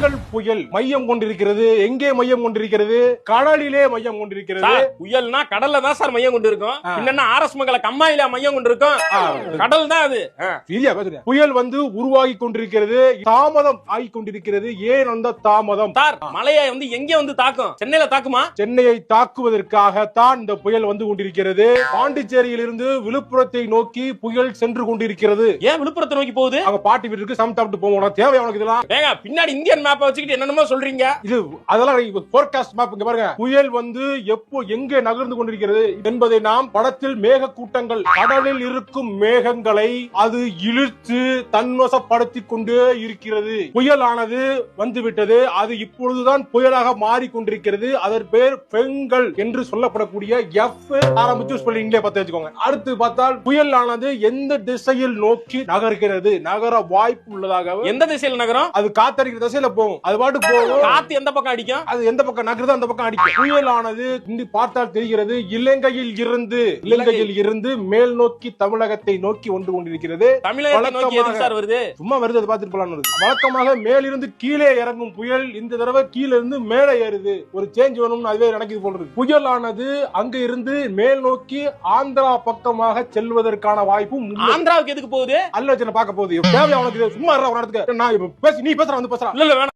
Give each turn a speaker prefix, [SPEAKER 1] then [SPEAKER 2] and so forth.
[SPEAKER 1] பெண்கள் புயல் மையம் கொண்டிருக்கிறது. எங்கே மையம் கொண்டிருக்கிறது? கடலிலே மையம் கொண்டிருக்கிறது.
[SPEAKER 2] புயல்னா கடல்ல தான் சார் மையம் கொண்டு இருக்கும்
[SPEAKER 1] ஆ.
[SPEAKER 2] என்னன்னா ஆர்எஸ் மங்கல கம்மாயில மையம் கொண்டு இருக்கும்
[SPEAKER 1] ஆ.
[SPEAKER 2] கடல் தான் அது.
[SPEAKER 1] சரியா புயல் வந்து உருவாகி கொண்டிருக்கிறது. தாமதம் ஆகி கொண்டிருக்கிறது. ஏன் அந்த தாமதம்?
[SPEAKER 2] சார் மலையை வந்து எங்க வந்து தாக்கும்? சென்னையில தாக்குமா?
[SPEAKER 1] சென்னையை தாக்குவதற்காகத்தான் இந்த புயல் வந்து கொண்டிருக்கிறது. பாண்டிச்சேரியில் இருந்து விழுப்புரத்தை நோக்கி புயல் சென்று கொண்டிருக்கிறது.
[SPEAKER 2] ஏன் விழுப்புரத்தை நோக்கி போகுது?
[SPEAKER 1] அவங்க பாட்டி வீட்டுக்கு சமத்தாப்பிட்டு போவோம். தேவை அவனுக்கு இதெல்லாம்?
[SPEAKER 2] பின்னாடி இந்தியன் மேப்பை வச்சுக்கிட்டு என்னென்னமோ சொல்றீங்க.
[SPEAKER 1] இது அதெல்லாம் போர்காஸ்ட் மேப் இங்க பாருங்க. புயல் வந்து எப்போ எங்கே நகர்ந்து கொண்டிருக்கிறது என்பதை நாம் படத்தில் மேக கூட்டங்கள் கடலில் இருக்கும் மேகங்களை அது இழுத்து தன்வசப்படுத்திக் கொண்டே இருக்கிறது. புயலானது வந்துவிட்டது. அது இப்பொழுதுதான் புயலாக மாறிக்கொண்டிருக்கிறது. அதன் பேர் பெண்கள் என்று சொல்லப்படக்கூடிய எஃப் ஆரம்பிச்சு ஸ்பெல்லிங்லே பார்த்து வச்சுக்கோங்க. அடுத்து பார்த்தால் புயலானது எந்த திசையில் நோக்கி நகர்கிறது? நகர வாய்ப்பு உள்ளதாக
[SPEAKER 2] எந்த திசையில நகரம்?
[SPEAKER 1] அது காத்தடிக்கிற திசையில போகும். அது பாட்டு போகும்.
[SPEAKER 2] காத்து எந்த பக்கம் அடிக்கும்?
[SPEAKER 1] அது எந்த பக்கம்? நகருதோ அந்த பக்கம் அடிக்கும். புயலானது இங்கு பார்த்தால் தெரிகிறது இலங்கையில் இருந்து இலங்கையில் இருந்து மேல் நோக்கி தமிழகத்தை நோக்கி வந்து கொண்டிருக்கிறது.
[SPEAKER 2] தமிழகத்தை வருது?
[SPEAKER 1] சும்மா வருது அதை பார்த்துட்டு போலாம் வழக்கமாக மேலிருந்து கீழே இறங்கும் புயல் இந்த தடவை கீழே இருந்து மேலே ஏறுது. ஒரு சேஞ்ச் வேணும்னு அதுவே நடக்குது போல இருக்கு. புயலானது அங்க இருந்து மேல் நோக்கி ஆந்திரா பக்கமாக செல்வதற்கான வாய்ப்பும்.
[SPEAKER 2] ஆந்திராவுக்கு எதுக்கு போகுது?
[SPEAKER 1] அல்ல பார்க்க போகுது. தேவை அவனுக்கு. சும்மா ஒரு இடத்துக்கு. நான் பேசி நீ பேசுற வந்து பேசுறா
[SPEAKER 2] இல்ல